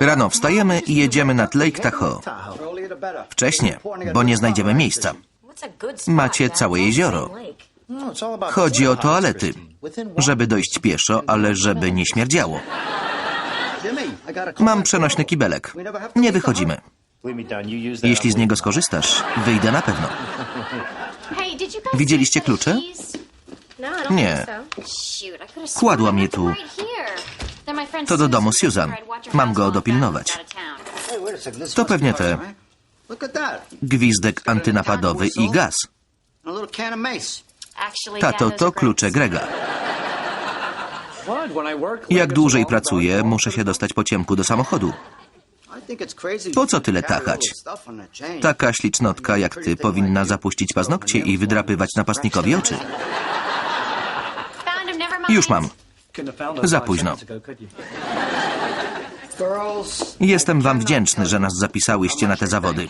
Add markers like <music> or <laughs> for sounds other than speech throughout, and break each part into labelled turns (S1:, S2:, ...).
S1: Rano wstajemy i jedziemy nad Lake Tahoe. Wcześnie, bo nie znajdziemy miejsca. Macie całe jezioro. Chodzi o toalety. Żeby dojść pieszo, ale żeby nie śmierdziało. Mam przenośny kibelek. Nie wychodzimy. Jeśli z niego skorzystasz, wyjdę na pewno.
S2: Widzieliście klucze?
S1: Nie. Kładłam je tu.
S2: To do domu Susan. Mam go dopilnować.
S1: To pewnie te. Gwizdek antynapadowy i gaz. Tato, to klucze Grega. Jak dłużej pracuję, muszę się dostać po ciemku do samochodu.
S3: Po co tyle tachać?
S1: Taka ślicznotka jak ty powinna zapuścić paznokcie i wydrapywać napastnikowi oczy. Już mam. Za późno. Jestem wam wdzięczny, że nas zapisałyście na te zawody.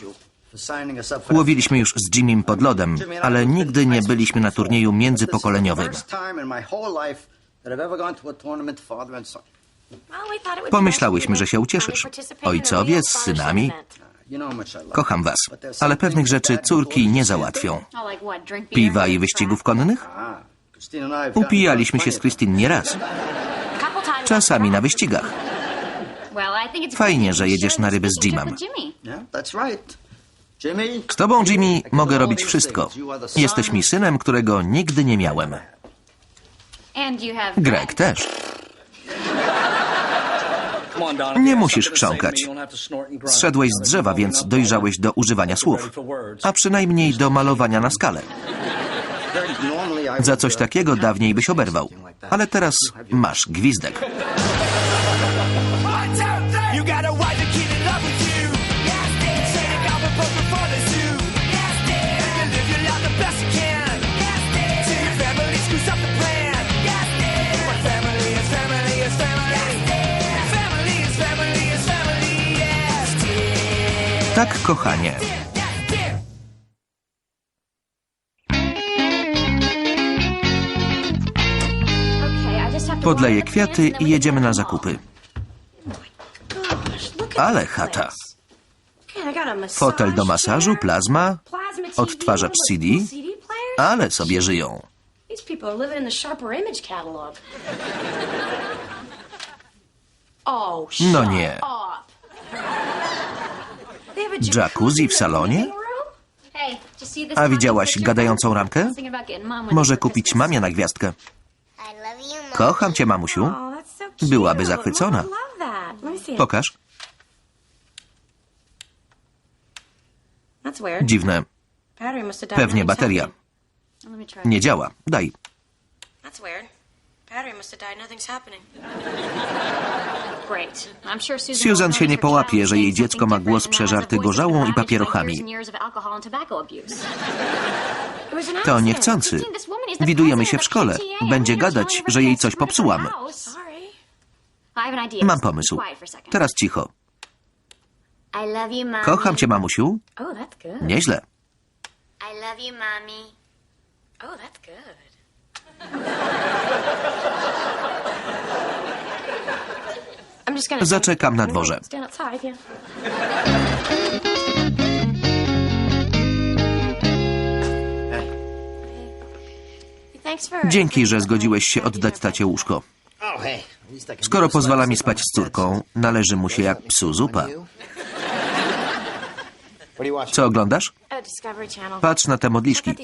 S1: Łowiliśmy już z Jimmym pod lodem, ale nigdy nie byliśmy na turnieju międzypokoleniowym. Pomyślałyśmy, że się ucieszysz. Ojcowie z synami. Kocham was, ale pewnych rzeczy córki nie załatwią. Piwa i wyścigów konnych? Upijaliśmy się z Christine nieraz. Czasami na wyścigach.
S2: Fajnie, że jedziesz na ryby z Jimem.
S1: Z tobą, Jimmy, mogę robić wszystko. Jesteś mi synem, którego nigdy nie miałem. Greg też.
S4: Nie musisz chrząkać.
S1: Zszedłeś z drzewa, więc dojrzałeś do używania słów. A przynajmniej do malowania na skalę. Za coś takiego dawniej byś oberwał. Ale teraz masz gwizdek.
S5: You got
S1: Podleję kwiaty i jedziemy na zakupy. Ale chata. Fotel do masażu, plazma, odtwarzacz CD. Ale sobie żyją. No nie. Jacuzzi w salonie? A widziałaś gadającą ramkę? Może kupić mamie na gwiazdkę. Kocham cię, mamusiu.
S6: Oh.
S1: Byłaby zachwycona. Pokaż. Dziwne. Pewnie bateria. Nie działa. Daj.
S6: Battery must have died. Nothing's happening.
S1: Susan się nie połapie, że jej dziecko ma głos przeżarty gorzołą i papierochami. To niechcący. Widujemy się w szkole. Będzie gadać, że jej coś popsułam. Mam pomysł. Teraz cicho. Kocham cię, mamusiu.
S6: Oh.
S1: Nieźle.
S7: I love you, mommy.
S6: Oh, that's good. I'm just gonna
S1: Zaczekam na dworze.
S6: stand outside, yeah. Thanks for
S1: Dzięki, że zgodziłeś się oddać tacie łóżko. Skoro pozwala mi spać z córką, należy mu się jak psu zupa. Co oglądasz?
S6: Channel.
S1: Patrz na te modliszki.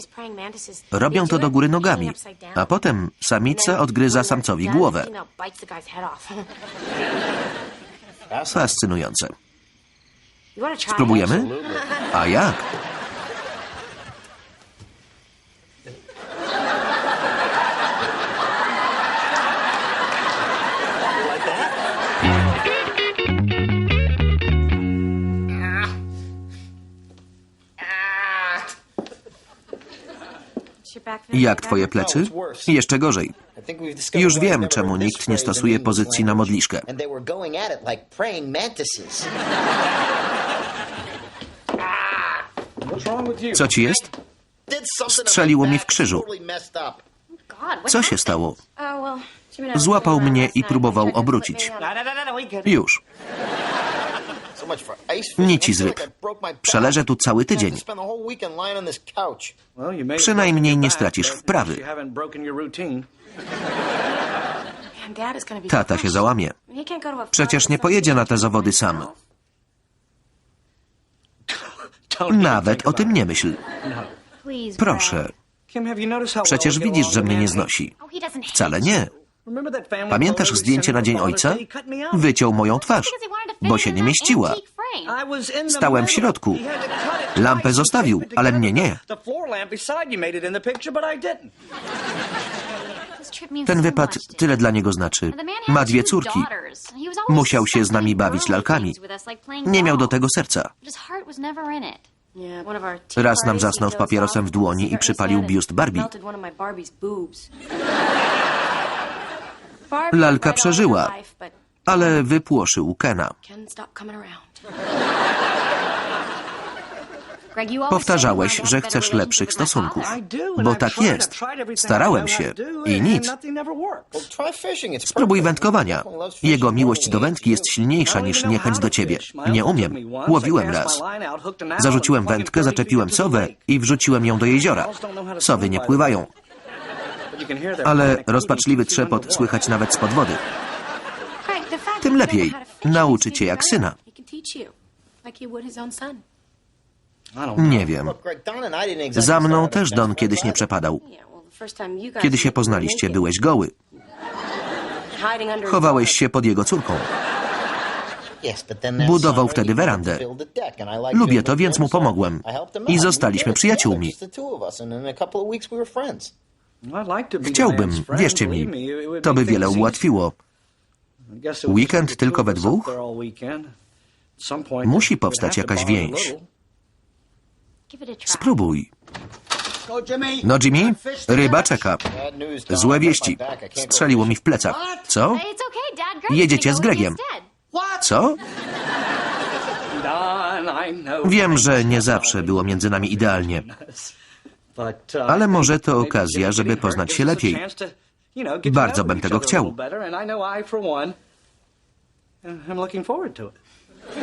S1: Robią to
S6: do
S1: góry nogami, a potem samica odgryza samcowi głowę. Fascynujące. Spróbujemy? A jak? Jak twoje plecy? Jeszcze gorzej. Już wiem, czemu nikt nie stosuje pozycji na modliszkę. Co ci jest? Strzeliło mi w krzyżu. Co się stało? Złapał mnie i próbował obrócić. Już. Nici
S3: I
S1: z
S3: feel
S1: ryb.
S3: like I broke my back.
S1: Przeleżę tu cały tydzień. Przynajmniej nie stracisz wprawy. Tata się załamie. Przecież nie pojedzie na te zawody sam. <laughs> Nawet o tym nie myśl. Proszę. Przecież widzisz, że mnie nie znosi. Wcale nie. Pamiętasz zdjęcie na Dzień Ojca? Wyciął moją twarz, bo się nie mieściła. Stałem w środku. Lampę zostawił, ale mnie nie. Ten wypad tyle dla niego znaczy. Ma dwie córki. Musiał się z nami bawić lalkami. Nie miał do tego serca. Raz nam zasnął z papierosem w dłoni i przypalił biust Barbie. Lalka przeżyła, ale wypłoszył Kena. Powtarzałeś, że chcesz lepszych stosunków. Bo tak jest. Starałem się i nic. Spróbuj wędkowania. Jego miłość do wędki jest silniejsza niż niechęć do ciebie. Nie umiem. Łowiłem raz. Zarzuciłem wędkę, zaczepiłem sowę i wrzuciłem ją do jeziora. Sowy nie pływają, ale rozpaczliwy trzepot słychać nawet spod wody. Tym lepiej. Nauczy cię jak syna. Nie wiem. Za mną też Don kiedyś nie przepadał. Kiedy się poznaliście, byłeś goły. Chowałeś się pod jego córką. Budował wtedy werandę. Lubię to, więc mu pomogłem.
S3: I
S1: zostaliśmy przyjaciółmi. Chciałbym, wierzcie mi. To by wiele ułatwiło. Weekend tylko we dwóch? Musi powstać jakaś więź. Spróbuj. No, Jimmy, ryba czeka. Złe wieści. Strzeliło mi w plecach. Co? Jedziecie z Gregiem. Co? <laughs> Wiem, że nie zawsze było między nami idealnie, ale może to okazja, żeby poznać się lepiej. Bardzo bym tego chciał. <laughs>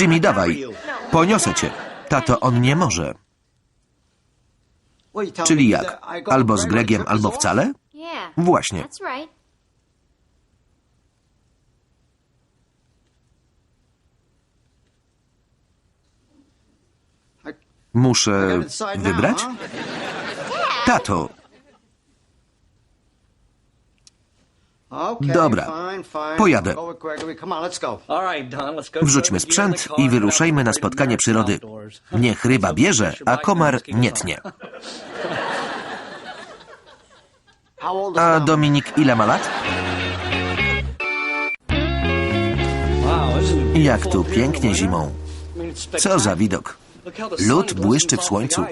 S1: Jimmy, dawaj. Poniosę cię. Tato, on nie może. Czyli jak? Albo z Gregiem, albo wcale? Właśnie.
S7: That's right.
S1: Muszę wybrać? Tato, Dobra. Pojadę. wrzućmy sprzęt i wyruszajmy na spotkanie przyrody. Niech ryba bierze, a komar nie tnie. <laughs> A Dominik ile ma lat? Jak tu pięknie zimą. Co za widok. Lód błyszczy w słońcu.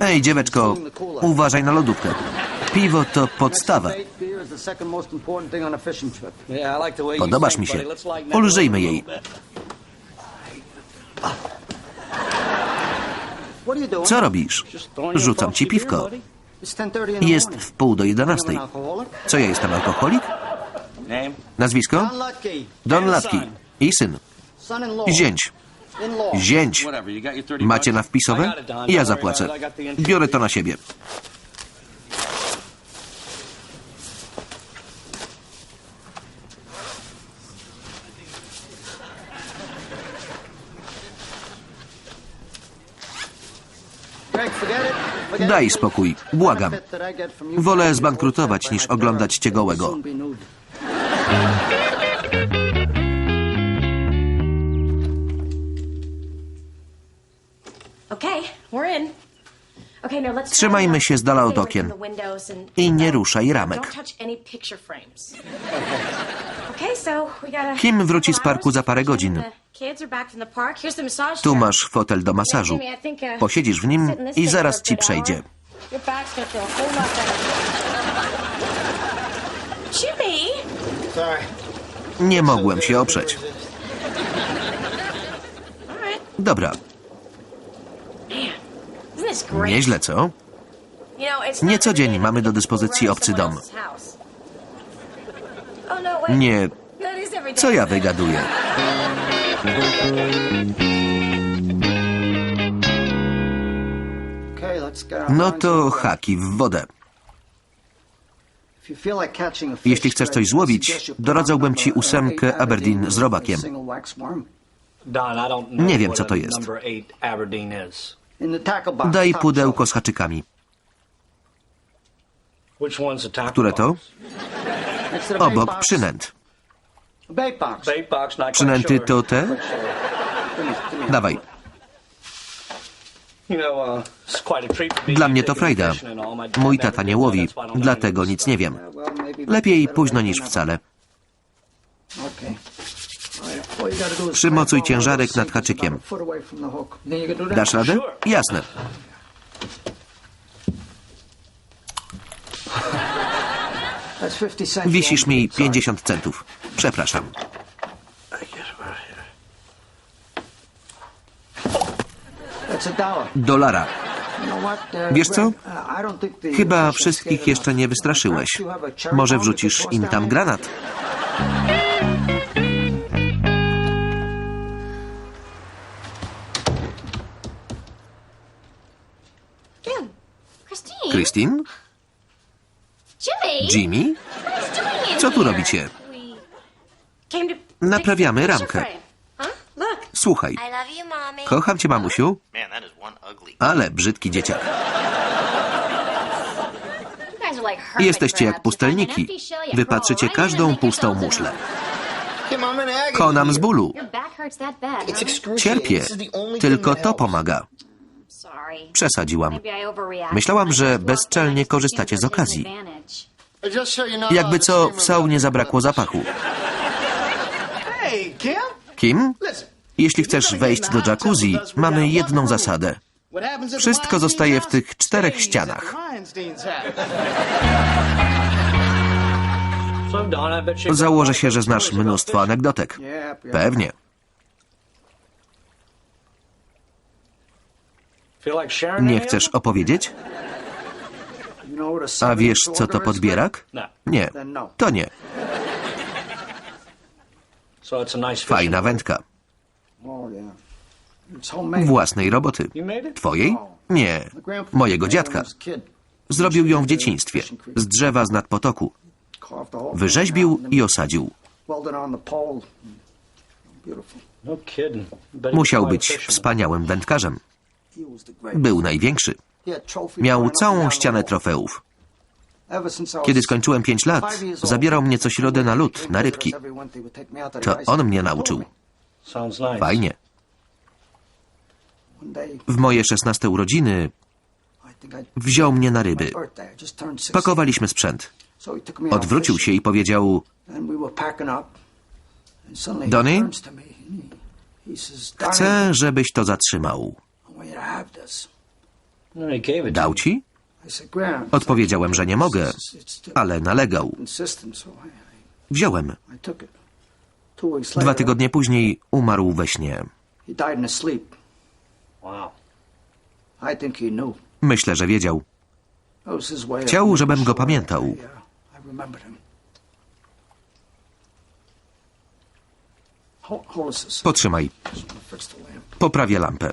S1: Ej, dzieweczko, uważaj na lodówkę. Piwo to podstawa. Podobasz mi się. Ulżyjmy jej. Co robisz? Rzucam ci piwko. Jest w pół do jedenastej. Co ja jestem alkoholik? Nazwisko? Don Latki. I syn. Zięć. Zięć. Macie na wpisowe? Ja zapłacę. Biorę to na siebie. Daj spokój, błagam. Wolę zbankrutować niż oglądać cię gołego.
S6: Trzymajmy się z dala od okien
S1: I nie ruszaj ramek. Kim wróci z parku za parę godzin? Tu masz fotel do masażu. Posiedzisz w nim i zaraz ci przejdzie.
S6: Jimmy!
S3: Sorry.
S1: Nie mogłem się oprzeć. Dobra, Nieźle, co? Nie co dzień mamy do dyspozycji obcy dom. Nie, co ja wygaduję? No to haki w wodę. Jeśli chcesz coś złowić, doradzałbym ci ósemkę Aberdeen z robakiem. Nie wiem, co to jest. Daj pudełko z haczykami.
S4: Which one's the tackle
S1: Które to? Obok przynęt. Przynęty to te? Dawaj.
S4: Uh,
S1: Dla mnie to frajda. Mój tata nie łowi, dlatego nic nie wiem. Lepiej późno niż wcale. Przymocuj ciężarek nad haczykiem. Dasz radę? Jasne.
S8: That's 50 cents.
S1: Wisisz mi 50 centów. Przepraszam. Dolara. Wiesz co? Chyba wszystkich jeszcze nie wystraszyłeś. Może wrzucisz im tam granat?
S2: Christine.
S1: Christine?
S2: Jimmy.
S1: Co tu robicie? Naprawiamy ramkę. Słuchaj, kocham cię, mamusiu, ale brzydki dzieciak. Jesteście jak pustelniki. Wypatrzycie każdą pustą muszlę. Konam z bólu. Cierpię. Tylko to pomaga. Przesadziłam. Myślałam, że bezczelnie korzystacie z okazji. Jakby co, w saunie zabrakło zapachu.
S8: Kim.
S1: Jeśli chcesz wejść do jacuzzi, mamy jedną zasadę. Wszystko zostaje w tych czterech ścianach. Założę się, że znasz mnóstwo anegdotek. Pewnie. Nie chcesz opowiedzieć?
S8: A
S1: wiesz, co to podbierak?
S4: No.
S1: Nie,
S8: no.
S1: to nie. Fajna wędka.
S8: Oh.
S1: Własnej roboty. Twojej? Nie.
S8: My grandfather
S1: Mojego dziadka. Zrobił ją w dzieciństwie. Z drzewa z nad potoku.
S8: Carved the whole
S1: Wyrzeźbił i osadził.
S4: No
S1: Musiał być wspaniałym wędkarzem. Był największy. Miał całą ścianę trofeów. Kiedy skończyłem pięć lat, zabierał mnie co środę na lód, na rybki.
S8: to
S1: on mnie nauczył. Fajnie. W moje szesnaste urodziny wziął mnie na ryby.
S8: 16.
S1: Pakowaliśmy sprzęt. Odwrócił się i powiedział: Donny, Chcę, żebyś to zatrzymał. Dał
S4: you.
S1: ci?
S8: I said, Graham.
S1: Odpowiedziałem, że nie mogę, ale nalegał. Wziąłem. Dwa tygodnie później umarł we śnie. Myślę, że wiedział. Chciał, żebym go pamiętał.
S8: I, uh.
S1: Potrzymaj. Poprawię lampę.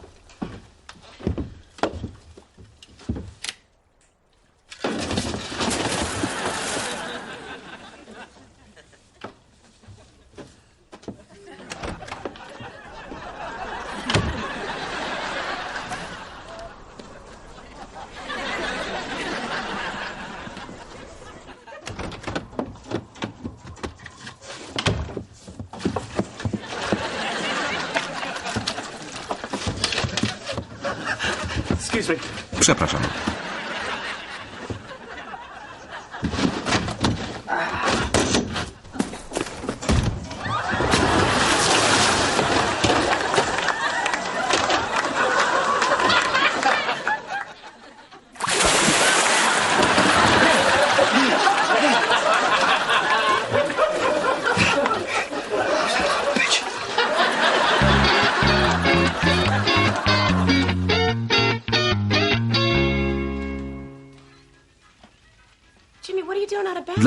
S1: Przepraszam.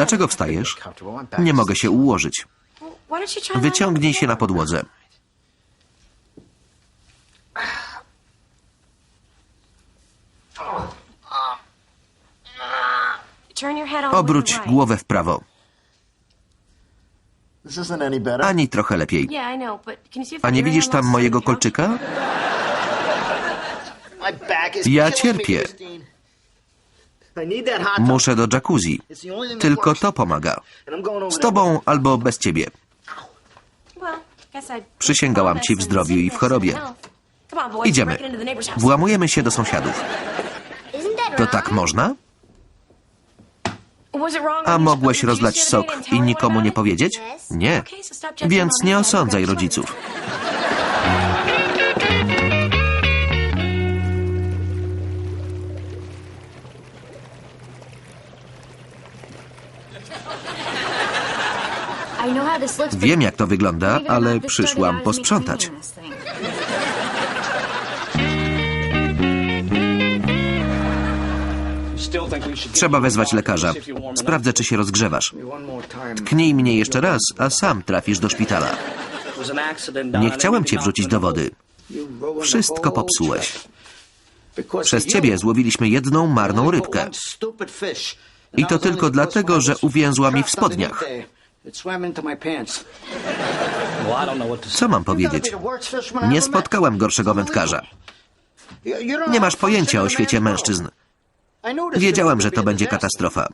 S1: Dlaczego wstajesz? Nie mogę się ułożyć. Wyciągnij się na podłodze. Obróć głowę w prawo. Ani trochę lepiej. A nie widzisz tam mojego kolczyka? Ja cierpię. Muszę do jacuzzi. Tylko to pomaga. Z tobą albo bez ciebie. Przysięgałam ci w zdrowiu i w chorobie. Idziemy. Włamujemy się do sąsiadów. To tak można? A mogłeś rozlać sok i nikomu nie powiedzieć? Nie. Więc nie osądzaj rodziców. Wiem jak to wygląda, ale przyszłam posprzątać. Trzeba wezwać lekarza. Sprawdzę, czy się rozgrzewasz.
S8: Me one more time.
S1: Knij mnie jeszcze raz, a sam trafisz do szpitala. Nie chciałem cię wrzucić do wody. Wszystko popsułeś. Przez ciebie złowiliśmy jedną marną rybkę. I to tylko dlatego, że uwięzła mi w spodniach.
S8: There. It swam into my pants.
S4: Well, I don't know what to say.
S1: Co mam powiedzieć? Nie spotkałem gorszego wędkarza.
S8: You- you don't
S1: Nie masz pojęcia o świecie mężczyzn. Wiedziałem, że to będzie katastrofa.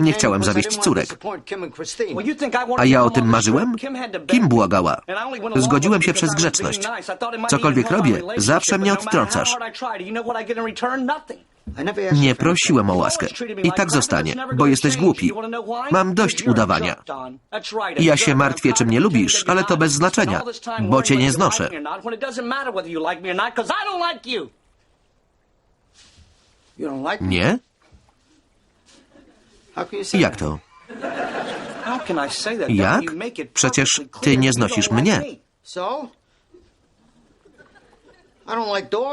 S1: Nie chciałem zawieść córek.
S8: to disappoint Kim and Christine.
S4: Well, you think I wanted
S1: A ja
S4: to
S1: o tym marzyłem?
S4: Kim
S1: błagała? Zgodziłem się przez grzeczność. Cokolwiek robię, zawsze mnie odtrącasz. Nie prosiłem o łaskę. I tak zostanie, bo jesteś głupi. Mam dość udawania. Ja się martwię, czy mnie lubisz, ale to bez znaczenia, bo cię nie znoszę. Nie? Jak to?
S4: Jak?
S1: Przecież ty nie znosisz mnie.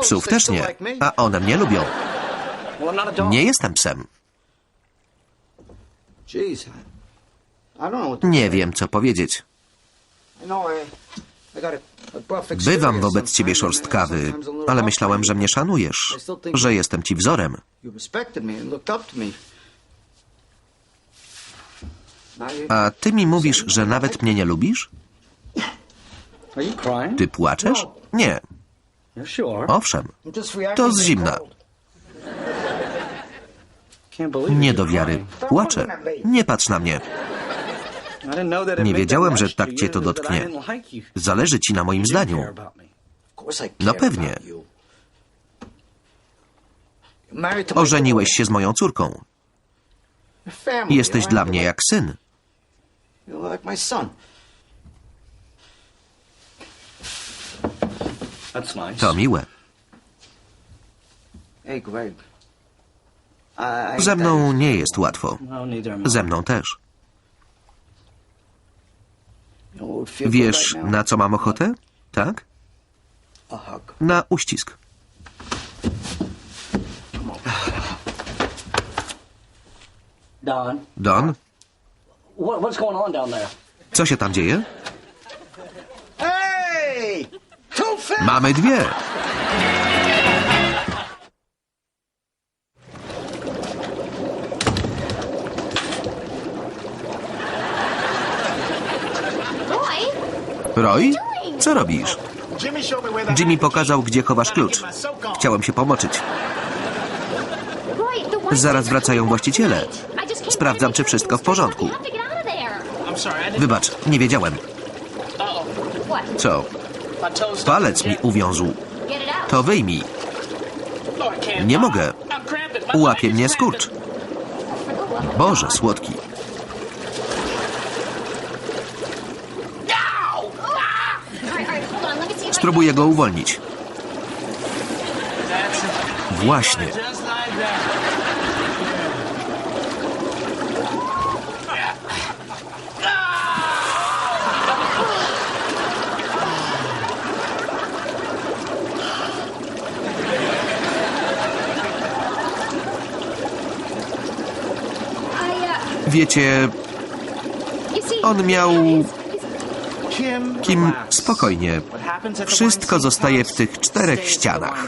S1: Psów też nie, a one mnie lubią. Nie jestem psem. Nie wiem, co powiedzieć. Bywam wobec ciebie
S8: and
S1: szorstkawy, ale myślałem, że mnie szanujesz, że jestem ci wzorem. A ty mi mówisz, że nawet mnie nie lubisz? Ty płaczesz? Nie.
S4: You're sure?
S1: Owszem, to z
S8: to
S1: zimna. Nie do wiary. Płaczę. Nie patrz na mnie.
S4: It
S1: Nie wiedziałem, że tak cię to dotknie. Zależy ci na moim zdaniu. No pewnie. Ożeniłeś się z moją córką. Jesteś dla mnie jak syn. To miłe.
S8: Hey, Greg.
S1: Ze mną nie jest łatwo. Ze mną też. Wiesz, na co mam ochotę? Tak? Na uścisk.
S4: Don,
S1: co się tam dzieje? Mamy dwie.
S7: Roy,
S1: Roy? Co robisz? Jimmy pokazał, gdzie chowasz klucz. Chciałem się pomoczyć. Zaraz wracają właściciele. Sprawdzam, czy wszystko w porządku. Wybacz, nie wiedziałem. Co? Palec mi uwiązł. To wyjmij. Nie mogę. Łapie mnie skurcz. Boże, słodki. Spróbuję go uwolnić. Właśnie. Wiecie, on miał... spokojnie. Wszystko zostaje w tych czterech ścianach.